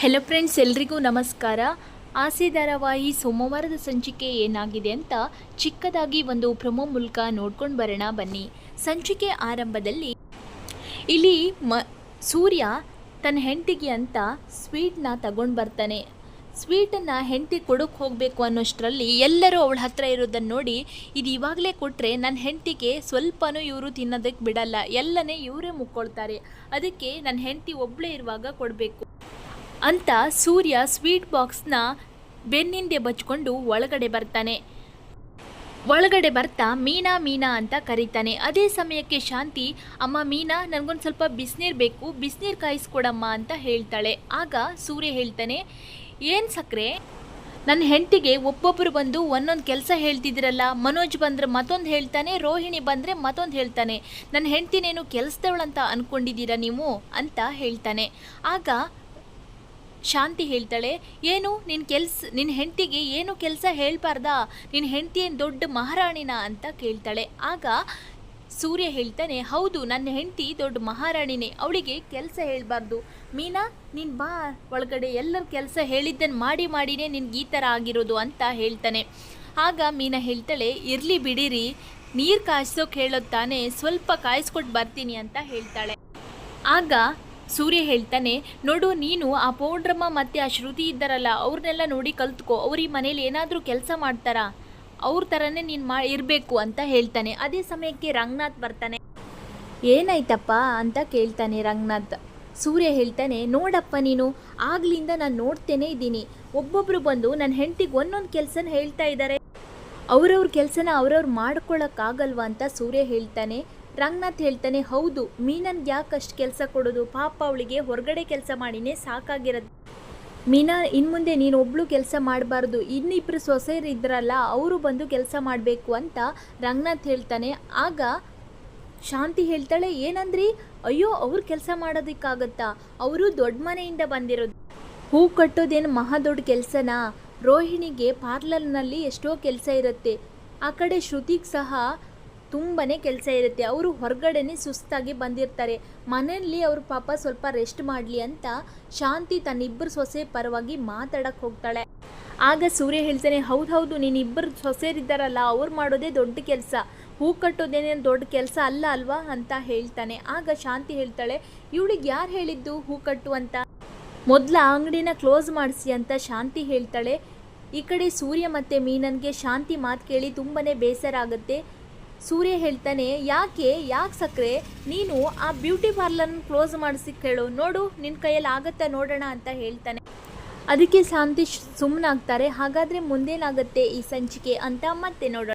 Hello friends ಎಲ್ರಿಗೂ ನಮಸ್ಕಾರ. ಆಸೆ ಧಾರಾವಾಹಿ ಸೋಮವಾರದ ಸಂಚಿಕೆ ಏನಾಗಿದೆ ಅಂತ ಚಿಕ್ಕದಾಗಿ ಒಂದು ಪ್ರಮೋ ಮೂಲಕ ನೋಡ್ಕೊಂಡು ಬರೋಣ ಬನ್ನಿ. ಸಂಚಿಕೆ ಆರಂಭದಲ್ಲಿ ಇಲ್ಲಿ ಮ, ಸೂರ್ಯ ತನ್ನ ಹೆಂಡತಿಗೆ ಅಂತ ಸ್ವೀಟ್ನ ತಗೊಂಡು ಬರ್ತಾನೆ. ಸ್ವೀಟನ್ನು ಹೆಂಡತಿ ಕೊಡೋಕೆ ಹೋಗಬೇಕು ಅನ್ನೋಷ್ಟರಲ್ಲಿ ಎಲ್ಲರೂ ಅವಳ ಹತ್ರ ಇರೋದನ್ನು ನೋಡಿ, ಇದು ಇವಾಗಲೇ ಕೊಟ್ಟರೆ ನನ್ನ ಹೆಂಡತಿಗೆ ಸ್ವಲ್ಪನೂ ಇವರು ತಿನ್ನೋದಕ್ಕೆ ಬಿಡಲ್ಲ. ಎಲ್ಲನೇ ಇವರೇ ಮುಕ್ಕೊಳ್ತಾರೆ. ಅದಕ್ಕೆ ನನ್ನ ಹೆಂಡತಿ ಒಬ್ಬಳೇ ಇರುವಾಗ ಕೊಡಬೇಕು. ಅಂತ ಸೂರ್ಯ ಸ್ವೀಟ್ ಬಾಕ್ಸ್ನ ಬೆನ್ನಿಂದೆ ಬಚ್ಕೊಂಡು ಒಳಗಡೆ ಬರ್ತಾನೆ. ಒಳಗಡೆ ಬರ್ತಾ ಮೀನಾ ಮೀನಾ ಅಂತ ಕರೀತಾನೆ. ಅದೇ ಸಮಯಕ್ಕೆ ಶಾಂತಿ, ಅಮ್ಮ ಮೀನಾ, ನನಗೊಂದು ಸ್ವಲ್ಪ ಬಿಸಿನೀರು ಬೇಕು, ಬಿಸಿನೀರು ಕಾಯಿಸ್ಕೊಡಮ್ಮ ಅಂತ ಹೇಳ್ತಾಳೆ. ಆಗ ಸೂರ್ಯ ಹೇಳ್ತಾನೆ, ಏನು ಸಕ್ಕರೆ ನನ್ನ ಹೆಂಡತಿಗೆ ಒಬ್ಬೊಬ್ಬರು ಬಂದು ಒಂದೊಂದು ಕೆಲಸ ಹೇಳ್ತಿದ್ದೀರಲ್ಲ, ಮನೋಜ್ ಬಂದರೆ ಮತ್ತೊಂದು ಹೇಳ್ತಾನೆ, ರೋಹಿಣಿ ಬಂದರೆ ಮತ್ತೊಂದು ಹೇಳ್ತಾನೆ. ನನ್ನ ಹೆಂಡ್ತಿನೇನು ಕೆಲಸದವಳಂತ ಅಂದ್ಕೊಂಡಿದ್ದೀರಾ ನೀವು? ಅಂತ ಹೇಳ್ತಾನೆ. ಆಗ ಶಾಂತಿ ಹೇಳ್ತಾಳೆ, ಏನು ನಿನ್ನ ಕೆಲ್ಸ ನಿನ್ನ ಹೆಂಡತಿಗೆ ಏನು ಕೆಲಸ ಹೇಳ್ಬಾರ್ದಾ? ನಿನ್ನ ಹೆಂಡತಿ ಏನು ದೊಡ್ಡ ಮಹಾರಾಣಿನ? ಅಂತ ಕೇಳ್ತಾಳೆ. ಆಗ ಸೂರ್ಯ ಹೇಳ್ತಾನೆ, ಹೌದು, ನನ್ನ ಹೆಂಡತಿ ದೊಡ್ಡ ಮಹಾರಾಣಿನೇ, ಅವಳಿಗೆ ಕೆಲಸ ಹೇಳಬಾರ್ದು. ಮೀನಾ, ನೀನು ಬಾ, ಒಳಗಡೆ ಎಲ್ಲರ ಕೆಲಸ ಹೇಳಿದ್ದನ್ನು ಮಾಡಿ ಮಾಡಿನೇ ನಿನ್ಗೆ ಈ ಥರ ಆಗಿರೋದು ಅಂತ ಹೇಳ್ತಾನೆ. ಆಗ ಮೀನಾ ಹೇಳ್ತಾಳೆ, ಇರಲಿ ಬಿಡಿರಿ, ನೀರು ಕಾಯಿಸೋಕೆ ಹೇಳೋದು ತಾನೇ, ಸ್ವಲ್ಪ ಕಾಯಿಸ್ಕೊಟ್ಟು ಬರ್ತೀನಿ ಅಂತ ಹೇಳ್ತಾಳೆ. ಆಗ ಸೂರ್ಯ ಹೇಳ್ತಾನೆ, ನೋಡು, ನೀನು ಆ ಪೌಡ್ರಮ್ಮ ಮತ್ತು ಆ ಶ್ರುತಿ ಇದ್ದಾರಲ್ಲ, ಅವ್ರನ್ನೆಲ್ಲ ನೋಡಿ ಕಲ್ತ್ಕೋ. ಅವ್ರ ಈ ಮನೇಲಿ ಏನಾದರೂ ಕೆಲಸ ಮಾಡ್ತಾರಾ? ಅವ್ರ ಥರನೇ ನೀನು ಮಾ, ಇರಬೇಕು, ಅಂತ ಹೇಳ್ತಾನೆ. ಅದೇ ಸಮಯಕ್ಕೆ ರಂಗನಾಥ್ ಬರ್ತಾನೆ. ಏನಾಯ್ತಪ್ಪ? ಅಂತ ಕೇಳ್ತಾನೆ ರಂಗನಾಥ್. ಸೂರ್ಯ ಹೇಳ್ತಾನೆ, ನೋಡಪ್ಪ ನೀನು, ಆಗ್ಲಿಂದ ನಾನು ನೋಡ್ತೇನೆ ಇದ್ದೀನಿ. ಒಬ್ಬೊಬ್ರು ಬಂದು ನನ್ನ ಹೆಂಡತಿಗೆ ಒಂದೊಂದು ಕೆಲಸನ ಹೇಳ್ತಾ ಇದ್ದಾರೆ ಅವ್ರವ್ರ ಕೆಲಸನ ಅವ್ರವ್ರು ಮಾಡ್ಕೊಳ್ಳೋಕ್ಕಾಗಲ್ವಾ ಅಂತ ಸೂರ್ಯ ಹೇಳ್ತಾನೆ. ರಂಗನಾಥ್ ಹೇಳ್ತಾನೆ, ಹೌದು ಮೀನನ್ಗೆ ಯಾಕೆ ಅಷ್ಟು ಕೆಲಸ ಕೊಡೋದು? ಪಾಪ ಅವಳಿಗೆ ಹೊರಗಡೆ ಕೆಲಸ ಮಾಡಿನೇ ಸಾಕಾಗಿರೋದು ಮೀನಾ ಇನ್ನು ಮುಂದೆ ನೀನು ಒಬ್ಳು ಕೆಲಸ ಮಾಡಬಾರ್ದು. ಇನ್ನಿಬ್ಬರು ಸೊಸೆಯರು ಇದ್ರಲ್ಲ ಅವರು ಬಂದು ಕೆಲಸ ಮಾಡಬೇಕು ಅಂತ ರಂಗನಾಥ್ ಹೇಳ್ತಾನೆ. ಆಗ ಶಾಂತಿ ಹೇಳ್ತಾಳೆ, ಏನಂದ್ರಿ? ಅಯ್ಯೋ, ಅವ್ರು ಕೆಲಸ ಮಾಡೋದಕ್ಕಾಗತ್ತಾ? ಅವರು ದೊಡ್ಡ ಮನೆಯಿಂದ ಬಂದಿರೋದು ಹೂ ಕಟ್ಟೋದೇನು ಮಹಾ ದೊಡ್ಡ ಕೆಲಸನಾ? ರೋಹಿಣಿಗೆ ಪಾರ್ಲರ್ನಲ್ಲಿ ಎಷ್ಟೋ ಕೆಲಸ ಇರುತ್ತೆ. ಆ ಕಡೆ ಶ್ರುತಿಗೆ ಸಹ ತುಂಬಾ ಕೆಲಸ ಇರುತ್ತೆ. ಅವರು ಹೊರಗಡೆನೆ ಸುಸ್ತಾಗಿ ಬಂದಿರ್ತಾರೆ. ಮನೆಯಲ್ಲಿ ಅವ್ರ ಪಾಪ ಸ್ವಲ್ಪ ರೆಸ್ಟ್ ಮಾಡಲಿ ಅಂತ ಶಾಂತಿ ತನ್ನಿಬ್ಬರು ಸೊಸೆ ಪರವಾಗಿ ಮಾತಾಡಕ್ಕೆ ಹೋಗ್ತಾಳೆ. ಆಗ ಸೂರ್ಯ ಹೇಳ್ತಾನೆ, ಹೌದು ಹೌದು ನೀನು ಇಬ್ಬರು ಸೊಸೆಯರಿದ್ದಾರಲ್ಲ ಅವ್ರು ಮಾಡೋದೇ ದೊಡ್ಡ ಕೆಲಸ. ಹೂ ಕಟ್ಟೋದೇನೇನು ದೊಡ್ಡ ಕೆಲಸ ಅಲ್ಲ ಅಲ್ವಾ? ಅಂತ ಹೇಳ್ತಾನೆ. ಆಗ ಶಾಂತಿ ಹೇಳ್ತಾಳೆ, ಇವಳಿಗೆ ಯಾರು ಹೇಳಿದ್ದು ಹೂ ಕಟ್ಟು ಅಂತ? ಮೊದಲ ಅಂಗಡಿನ ಕ್ಲೋಸ್ ಮಾಡಿಸಿ ಅಂತ ಶಾಂತಿ ಹೇಳ್ತಾಳೆ. ಈ ಕಡೆ ಸೂರ್ಯ ಮತ್ತು ಮೀನನ್ಗೆ ಶಾಂತಿ ಮಾತು ಕೇಳಿ ತುಂಬಾ ಬೇಸರ ಆಗುತ್ತೆ. ಸೂರ್ಯ ಹೇಳ್ತಾನೆ, ಯಾಕೆ ಯಾಕೆ ಸಕ್ಕರೆ ನೀನು ಆ ಬ್ಯೂಟಿ ಪಾರ್ಲರ್ನ ಕ್ಲೋಸ್ ಮಾಡಿಸಿ ಕೇಳು. ನೋಡು ನಿನ್ನ ಕೈಯಲ್ಲಿ ಆಗತ್ತಾ ನೋಡೋಣ ಅಂತ ಹೇಳ್ತಾನೆ. ಅದಕ್ಕೆ ಶಾಂತಿ ಸುಮ್ಮನಾಗ್ತಾರೆ ಹಾಗಾದರೆ ಮುಂದೇನಾಗುತ್ತೆ ಈ ಸಂಚಿಕೆ ಅಂತ ಮತ್ತೆ ನೋಡೋಣ.